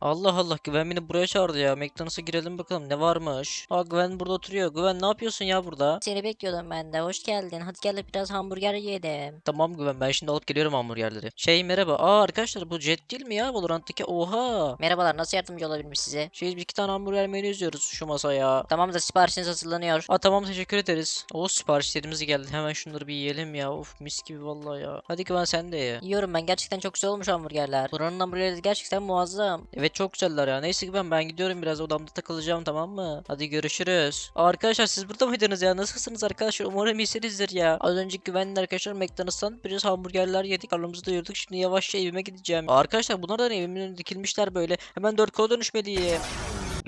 Allah Allah Güven beni buraya çağırdı ya. McDonald's'a girelim bakalım ne varmış. Aa Güven burada oturuyor. Güven ne yapıyorsun ya burada? Seni bekliyordum ben de. Hoş geldin. Hadi gel de biraz hamburger yiyelim. Tamam Güven ben şimdi alıp geliyorum hamburgerleri. Şey merhaba. Aa arkadaşlar bu Jet değil mi ya Valorant'taki? Oha. Merhabalar. Nasıl yardımcı olabilirim size? Şey biz iki tane hamburger menü izliyoruz şu masaya. Tamam da siparişiniz hazırlanıyor. Aa tamam teşekkür ederiz. O siparişlerimiz geldi. Hemen şunları bir yiyelim ya. Of mis gibi vallahi ya. Hadi Güven sen de ye. Yiyorum ben. Gerçekten çok güzel olmuş hamburgerler. Buranın hamburgerleri gerçekten muazzam. Evet çok güzeller ya. Neyse Güven ben gidiyorum biraz odamda takılacağım tamam mı? Hadi görüşürüz. Arkadaşlar siz burada mıydınız ya? Nasılsınız arkadaşlar? Umarım iyisinizdir ya. Az önce Güven'le arkadaşlar McDonald's'tan biraz hamburgerler yedik. Karnımızı doyurduk. Şimdi yavaşça evime gideceğim. Aa, arkadaşlar bunlar da ne? evimin önüne dikilmişler böyle. Hemen 4 kola dönüşmeliyim.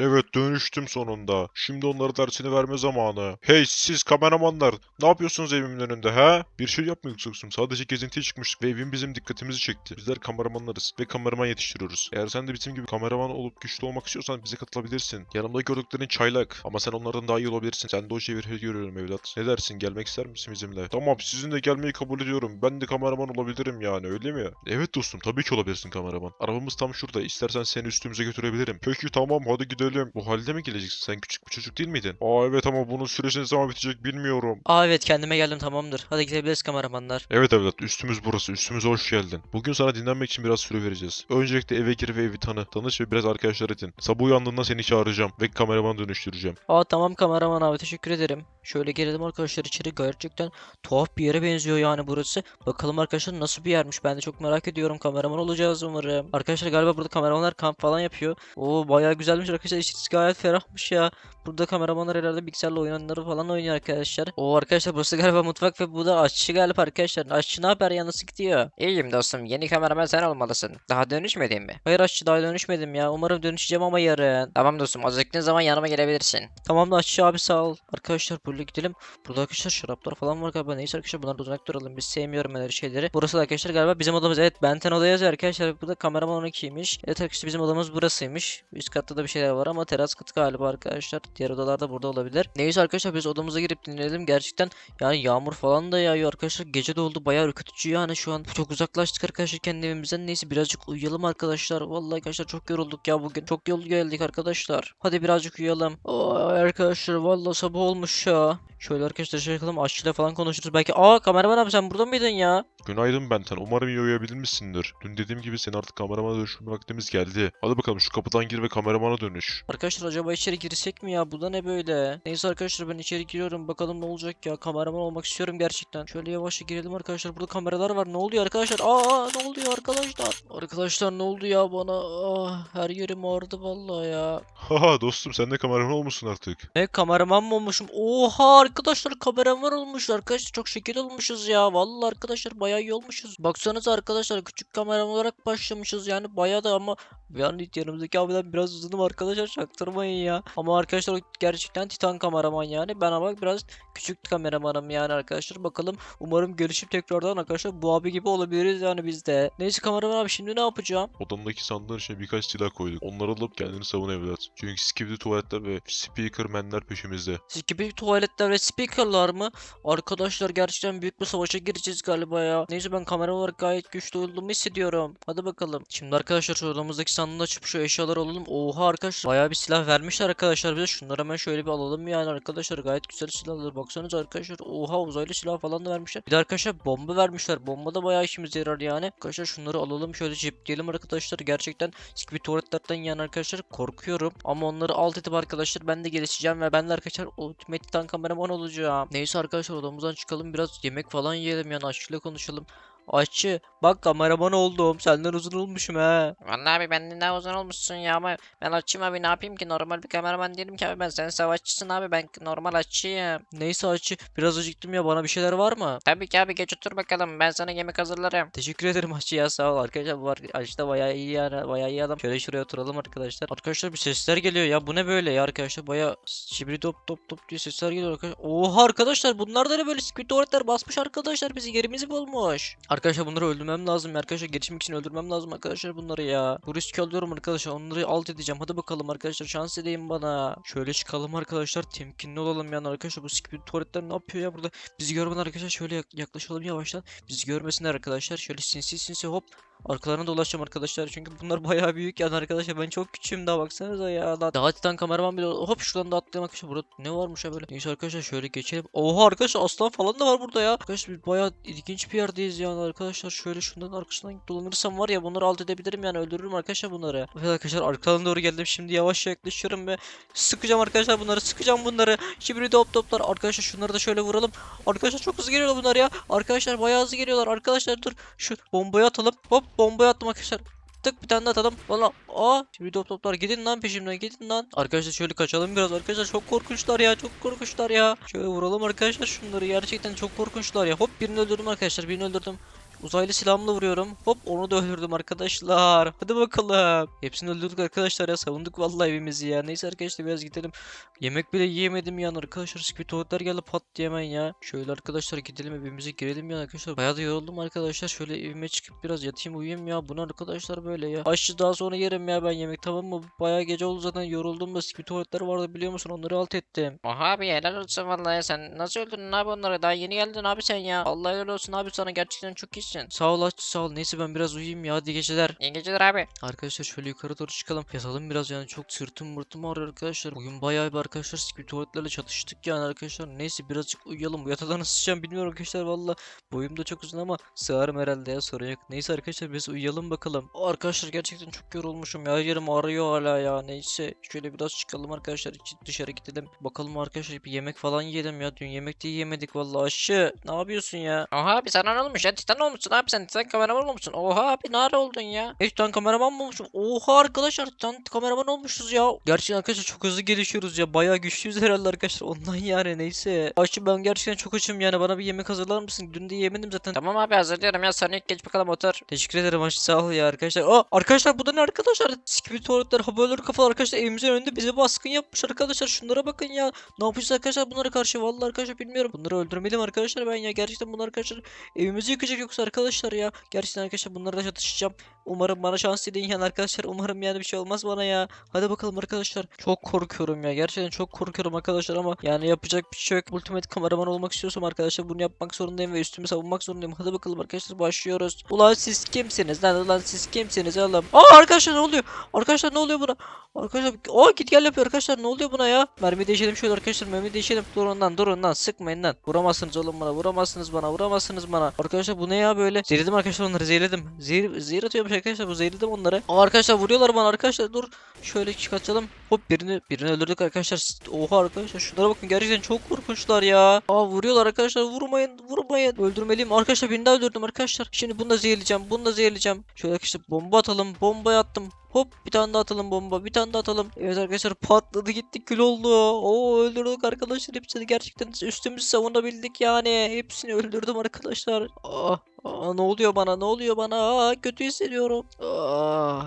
Evet dönüştüm sonunda. Şimdi onlara dersini verme zamanı. Hey siz kameramanlar ne yapıyorsunuz evimin önünde ha? Bir şey yapmıyorduk Soksum. Sadece gezintiye çıkmıştık ve evin bizim dikkatimizi çekti. Bizler kameramanlarız ve kameraman yetiştiriyoruz. Eğer sen de bizim gibi kameraman olup güçlü olmak istiyorsan bize katılabilirsin. Yanımda gördüklerin çaylak ama sen onlardan daha iyi olabilirsin. Sen de o çeviri görüyorum evlat. Ne dersin gelmek ister misin bizimle? Tamam sizinle gelmeyi kabul ediyorum. Ben de kameraman olabilirim yani öyle mi? Evet dostum tabii ki olabilirsin kameraman. Arabamız tam şurada. İstersen seni üstümüze götürebilirim. Peki tamam hadi gidelim. Bu halde mi geleceksin? Sen küçük bir çocuk değil miydin? Aa evet ama bunun süresi ne zaman bitecek bilmiyorum. Aa evet kendime geldim tamamdır. Hadi gidebiliriz kameramanlar. Evet evlat üstümüz burası. Üstümüze hoş geldin. Bugün sana dinlenmek için biraz süre vereceğiz. Öncelikle eve gir ve evi tanı. Tanış ve biraz arkadaşlar edin. Sabah uyandığında seni çağıracağım ve kameraman dönüştüreceğim. Aa tamam kameraman abi teşekkür ederim. Şöyle girelim arkadaşlar içeri gerçekten tuhaf bir yere benziyor yani burası. Bakalım arkadaşlar nasıl bir yermiş ben de çok merak ediyorum kameraman olacağız umarım. Arkadaşlar galiba burada kameramanlar kamp falan yapıyor. Oo bayağı güzelmiş arkadaşlar içerisi gayet ferahmış ya. Burada kameramanlar herhalde bilgisayarla oyunları falan oynuyor arkadaşlar. Oo arkadaşlar burası galiba mutfak ve bu da aşçı galiba arkadaşlar. Aşçı ne haber ya nasıl gidiyor? İyiyim dostum. Yeni kameraman sen olmalısın. Daha dönüşmedin mi? Hayır aşçı daha dönüşmedim ya. Umarım dönüşeceğim ama yarın. Tamam dostum. Acıktığın zaman yanıma gelebilirsin. Tamam da aşçı abi sağ ol. Arkadaşlar böyle gidelim. Burada arkadaşlar şaraplar falan var galiba. Neyse arkadaşlar bunlardan uzak duralım. Biz sevmiyorum öyle şeyleri. Burası da arkadaşlar galiba bizim odamız. Evet Benten oda yazıyor arkadaşlar. Burada kameraman 12'ymiş. Evet arkadaşlar bizim odamız burasıymış. Üst katta da bir şeyler var ama teras katı galiba arkadaşlar. Diğer odalar da burada olabilir. Neyse arkadaşlar biz odamıza girip dinleyelim. Gerçekten yani yağmur falan da yağıyor arkadaşlar. Gece de oldu bayağı ürkütücü yani şu an. Çok uzaklaştık arkadaşlar kendi evimizden. Neyse birazcık uyuyalım arkadaşlar. Vallahi arkadaşlar çok yorulduk ya bugün. Çok yol geldik arkadaşlar. Hadi birazcık uyuyalım. Ay arkadaşlar vallahi sabah olmuş ya. Şöyle arkadaşlar şey yapalım aşçıyla falan konuşuruz. Belki aa kameraman abi sen burada mıydın ya? Günaydın Benten. Umarım iyi uyuyabilmişsindir. Dün dediğim gibi seni artık kameramana dönüşme vaktimiz geldi. Hadi bakalım şu kapıdan gir ve kameramana dönüş. Arkadaşlar acaba içeri girsek mi ya? Bu da ne böyle? Neyse arkadaşlar ben içeri giriyorum. Bakalım ne olacak ya. Kameraman olmak istiyorum gerçekten. Şöyle yavaşça girelim arkadaşlar. Burada kameralar var. Ne oluyor arkadaşlar? Aa ne oluyor arkadaşlar? Arkadaşlar ne oldu ya bana? Ah, her yerim ağrıdı vallahi ya. Haha dostum sen de kameraman olmuşsun artık. Ne kameraman mı olmuşum? Oha arkadaşlar kameraman olmuş arkadaşlar çok şekil olmuşuz ya. Vallahi arkadaşlar bayağı iyi olmuşuz. Baksanıza arkadaşlar küçük kameraman olarak başlamışız yani bayağı da ama yani yanımızdaki abiden biraz uzunum arkadaşlar çaktırmayın ya. Ama arkadaşlar gerçekten titan kameraman yani. Ben ama biraz küçük kameramanım yani arkadaşlar. Bakalım umarım görüşüp tekrardan arkadaşlar bu abi gibi olabiliriz yani biz de. Neyse kameraman abi şimdi ne yapacağım? Odamdaki sandığın içine birkaç silah koyduk. Onları alıp kendini savun evlat. Çünkü skibidi tuvaletler ve speaker menler peşimizde. Gibi tuvaletler ve speakerlar mı? Arkadaşlar gerçekten büyük bir savaşa gireceğiz galiba ya. Neyse ben kamera olarak gayet güçlü olduğumu hissediyorum. Hadi bakalım. Şimdi arkadaşlar şu odamızdaki sandığı açıp şu eşyaları alalım. Oha arkadaşlar bayağı bir silah vermişler arkadaşlar bize. Şunları hemen şöyle bir alalım yani arkadaşlar. Gayet güzel silahlar. Baksanıza arkadaşlar. Oha uzaylı silah falan da vermişler. Bir de arkadaşlar bomba vermişler. Bomba da bayağı işimize yarar yani. Arkadaşlar şunları alalım şöyle cepleyelim arkadaşlar. Gerçekten gibi tuvaletlerden yani arkadaşlar korkuyorum. Ama onları alt edip arkadaşlar ben de gelişeceğim ve ben de arkadaşlar Ultimate Titan kameraman olacağım. Neyse arkadaşlar odamızdan çıkalım biraz yemek falan yiyelim yani aşçıyla konuşalım. Aşçı bak kameraman oldum senden uzun olmuşum he. Vallahi abi benden daha uzun olmuşsun ya ama ben açayım abi ne yapayım ki normal bir kameraman değilim ki abi ben sen savaşçısın abi ben normal açıyım. Neyse aşçı biraz acıktım ya bana bir şeyler var mı? Tabii ki abi geç otur bakalım ben sana yemek hazırlarım. Teşekkür ederim aşçı ya sağ ol arkadaşlar bu var aşçı da bayağı iyi yani bayağı iyi adam. Şöyle şuraya oturalım arkadaşlar. Arkadaşlar bir sesler geliyor ya bu ne böyle ya arkadaşlar bayağı şibri top top top diye sesler geliyor arkadaşlar. Oha arkadaşlar bunlar da ne böyle squid basmış arkadaşlar bizi yerimizi bulmuş. Arkadaşlar bunları öldürmem lazım arkadaşlar geçmek için öldürmem lazım arkadaşlar bunları ya. Bu riski alıyorum arkadaşlar onları alt edeceğim hadi bakalım arkadaşlar şans edeyim bana. Şöyle çıkalım arkadaşlar temkinli olalım yani arkadaşlar bu squid tuvaletler ne yapıyor ya burada. Bizi görmeden arkadaşlar şöyle yak- yaklaşalım yavaştan. Bizi görmesinler arkadaşlar. Şöyle sinsi sinsi hop. Arkalarına dolaşacağım arkadaşlar. Çünkü bunlar bayağı büyük yani arkadaşlar. Ben çok küçüğüm daha baksanıza ya. Daha, daha titan kameraman bile hop şuradan da atlayalım arkadaşlar. Burada ne varmış ya böyle. Neyse arkadaşlar şöyle geçelim. Oha arkadaşlar aslan falan da var burada ya. Arkadaşlar biz bayağı ilginç bir yerdeyiz yani arkadaşlar. Şöyle şundan arkasından dolanırsam var ya bunları alt edebilirim yani öldürürüm arkadaşlar bunları. Evet arkadaşlar arkadan doğru geldim. Şimdi yavaş yaklaşıyorum ve sıkacağım arkadaşlar bunları. Sıkacağım bunları. Şimdi top toplar. Arkadaşlar şunları da şöyle vuralım. Arkadaşlar çok hızlı geliyorlar bunlar ya. Arkadaşlar bayağı hızlı geliyorlar. Arkadaşlar dur. Şu bombayı atalım. Hop bombayı attım arkadaşlar. Tık bir tane daha atalım. Valla aa şimdi top toplar gidin lan peşimden gidin lan. Arkadaşlar şöyle kaçalım biraz arkadaşlar çok korkunçlar ya çok korkunçlar ya. Şöyle vuralım arkadaşlar şunları gerçekten çok korkunçlar ya. Hop birini öldürdüm arkadaşlar birini öldürdüm. Uzaylı silahımla vuruyorum. Hop onu da öldürdüm arkadaşlar. Hadi bakalım. Hepsini öldürdük arkadaşlar ya. Savunduk vallahi evimizi ya. Neyse arkadaşlar biraz gidelim. Yemek bile yiyemedim yani arkadaşlar. Skip tuvaletler geldi pat diye hemen ya. Şöyle arkadaşlar gidelim evimize girelim ya arkadaşlar. Bayağı da yoruldum arkadaşlar. Şöyle evime çıkıp biraz yatayım uyuyayım ya. Bunu arkadaşlar böyle ya. Aşçı daha sonra yerim ya ben yemek tamam mı? Bayağı gece oldu zaten yoruldum da skip tuvaletler vardı biliyor musun? Onları alt ettim. Oha abi helal olsun vallahi sen nasıl öldürdün abi onları daha yeni geldin abi sen ya. Allah helal olsun abi sana gerçekten çok iyisin. Sağ ol aşçı sağ ol. Neyse ben biraz uyuyayım ya. Hadi geceler. İyi geceler abi. Arkadaşlar şöyle yukarı doğru çıkalım. Yatalım biraz yani çok sırtım mırtım ağrıyor arkadaşlar. Bugün bayağı bir arkadaşlar skip tuvaletlerle çatıştık yani arkadaşlar. Neyse birazcık uyuyalım. Bu yatakta nasıl sıçacağım bilmiyorum arkadaşlar valla. Boyum da çok uzun ama sığarım herhalde ya sorun yok. Neyse arkadaşlar biz uyuyalım bakalım. Aa, Arkadaşlar gerçekten çok yorulmuşum ya. Yerim ağrıyor hala ya. Neyse şöyle biraz çıkalım arkadaşlar. Dışarı gidelim. Bakalım arkadaşlar bir yemek falan yiyelim ya. Dün yemek de yiyemedik valla aşı. Ne yapıyorsun ya? Oha abi sana ne olmuş ya titan olmuşsun abi sen titan kameraman olmuşsun. Oha abi ne ara oldun ya. Evet tan kameraman mı olmuşum? Oha arkadaşlar tan kameraman olmuşuz ya. Gerçekten arkadaşlar çok hızlı gelişiyoruz ya. Bayağı güçlüyüz herhalde arkadaşlar. Ondan yani neyse. Aşçı ben gerçekten çok açım yani. Bana bir yemek hazırlar mısın? Dün de yemedim zaten. Tamam abi hazırlıyorum ya sen ilk geç bakalım otur. Teşekkür ederim aşçı sağ ol ya arkadaşlar. Aa arkadaşlar bu da ne arkadaşlar? Skibidi tuvaletler, haberler kafalar arkadaşlar evimizin önünde bize baskın yapmış arkadaşlar. Şunlara bakın ya. Ne yapacağız arkadaşlar bunlara karşı? Vallahi arkadaşlar bilmiyorum. Bunları öldürmeliyim arkadaşlar ben ya. Gerçekten bunlar arkadaşlar evimizi yıkacak yoksa arkadaşlar ya. Gerçekten arkadaşlar bunlarla çatışacağım. Umarım bana şans dileyin arkadaşlar. Umarım yani bir şey olmaz bana ya. Hadi bakalım arkadaşlar. Çok korkuyorum ya. Gerçekten çok korkuyorum arkadaşlar ama yani yapacak bir şey yok. Ultimate kameraman olmak istiyorsam arkadaşlar bunu yapmak zorundayım ve üstümü savunmak zorundayım. Hadi bakalım arkadaşlar başlıyoruz. Ulan siz kimsiniz lan? Ulan siz kimsiniz oğlum? Aa arkadaşlar ne oluyor? Arkadaşlar ne oluyor buna? Arkadaşlar o git gel yapıyor arkadaşlar ne oluyor buna ya? Mermi değişelim şöyle arkadaşlar mermi değişelim. Durun lan durun lan sıkmayın lan. Vuramazsınız oğlum bana vuramazsınız bana vuramazsınız bana. Arkadaşlar bu ne ya böyle? Zehirledim arkadaşlar onları zehirledim. Zehir, zehir atıyormuş arkadaşlar bu zehirledim onları. Aa, arkadaşlar vuruyorlar bana arkadaşlar dur. Şöyle çıkartalım. Hop birini birini öldürdük arkadaşlar. Oha arkadaşlar şunlara bakın gerçekten çok korkunçlar ya. Aa vuruyorlar arkadaşlar vurmayın vurmayın. Öldürmeliyim arkadaşlar birini daha öldürdüm arkadaşlar. Şimdi bunu da zehirleyeceğim bunu da zehirleyeceğim. Şöyle arkadaşlar bomba atalım bombayı attım. Hop bir tane daha atalım bomba bir tane daha atalım. Evet arkadaşlar patladı gitti kül oldu. Oo öldürdük arkadaşlar hepsini gerçekten üstümüzü savunabildik yani. Hepsini öldürdüm arkadaşlar. Aa, aa, ne oluyor bana ne oluyor bana Aa, kötü hissediyorum. Aa.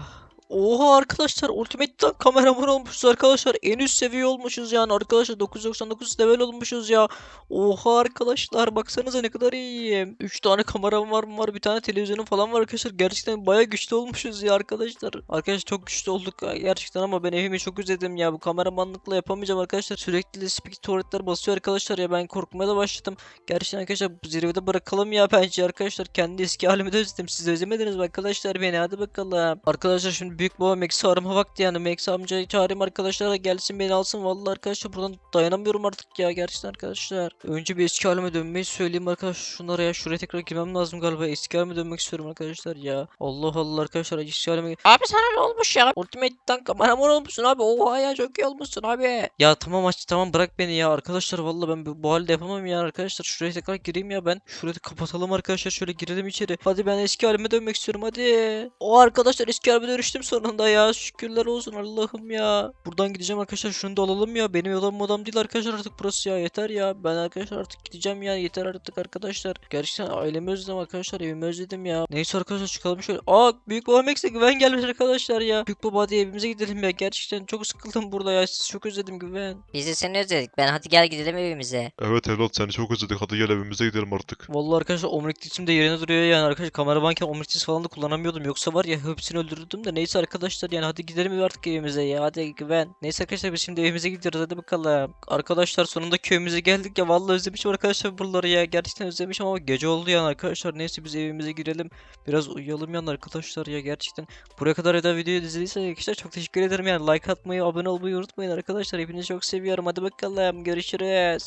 Oha arkadaşlar Ultimate'den kameraman olmuşuz arkadaşlar. En üst seviye olmuşuz yani arkadaşlar 999 level olmuşuz ya. Oha arkadaşlar baksanıza ne kadar iyiyim. 3 tane kameram var mı var bir tane televizyonum falan var arkadaşlar. Gerçekten baya güçlü olmuşuz ya arkadaşlar. Arkadaşlar çok güçlü olduk gerçekten ama ben evimi çok özledim ya. Bu kameramanlıkla yapamayacağım arkadaşlar. Sürekli speak tuvaletler basıyor arkadaşlar ya ben korkmaya da başladım. Gerçekten arkadaşlar zirvede bırakalım ya bence arkadaşlar. Kendi eski halimi de özledim. Siz özlemediniz mi arkadaşlar beni hadi bakalım. Arkadaşlar şimdi büyük baba Max'i arama vakti yani. Max amcayı çağırayım arkadaşlar gelsin beni alsın. Vallahi arkadaşlar buradan dayanamıyorum artık ya gerçekten arkadaşlar. Önce bir eski halime dönmeyi söyleyeyim arkadaşlar. Şunlara ya şuraya tekrar girmem lazım galiba. Eski halime dönmek istiyorum arkadaşlar ya. Allah Allah arkadaşlar eski halime Abi sana ne olmuş ya? Ultimate'den kameraman olmuşsun abi. Oha ya çok iyi olmuşsun abi. Ya tamam aç tamam bırak beni ya arkadaşlar vallahi ben bu, bu halde yapamam ya arkadaşlar şuraya tekrar gireyim ya ben şurayı kapatalım arkadaşlar şöyle girelim içeri hadi ben eski halime dönmek istiyorum hadi o arkadaşlar eski halime dönüştüm sonunda ya. Şükürler olsun Allah'ım ya. Buradan gideceğim arkadaşlar. Şunu da alalım ya. Benim odam odam değil arkadaşlar artık burası ya. Yeter ya. Ben arkadaşlar artık gideceğim ya. Yeter artık arkadaşlar. Gerçekten ailemi özledim arkadaşlar. Evimi özledim ya. Neyse arkadaşlar çıkalım şöyle. Aa büyük babam Max'e güven gelmiş arkadaşlar ya. Büyük baba hadi evimize gidelim ya. Gerçekten çok sıkıldım burada ya. Sizi çok özledim güven. Biz de seni özledik. Ben hadi gel gidelim evimize. Evet evlat seni çok özledik. Hadi gel evimize gidelim artık. Vallahi arkadaşlar omnitrix'im de yerine duruyor yani arkadaşlar kameramanken omnitrix falan da kullanamıyordum. Yoksa var ya hepsini öldürürdüm de. Neyse Neyse arkadaşlar yani hadi gidelim artık evimize ya. Hadi güven. Neyse arkadaşlar biz şimdi evimize gidiyoruz hadi bakalım. Arkadaşlar sonunda köyümüze geldik ya. Vallahi özlemişim arkadaşlar buraları ya. Gerçekten özlemişim ama gece oldu yani arkadaşlar. Neyse biz evimize girelim. Biraz uyuyalım yani arkadaşlar ya gerçekten. Buraya kadar da videoyu izlediyseniz arkadaşlar çok teşekkür ederim yani. Like atmayı, abone olmayı unutmayın arkadaşlar. Hepinizi çok seviyorum. Hadi bakalım görüşürüz.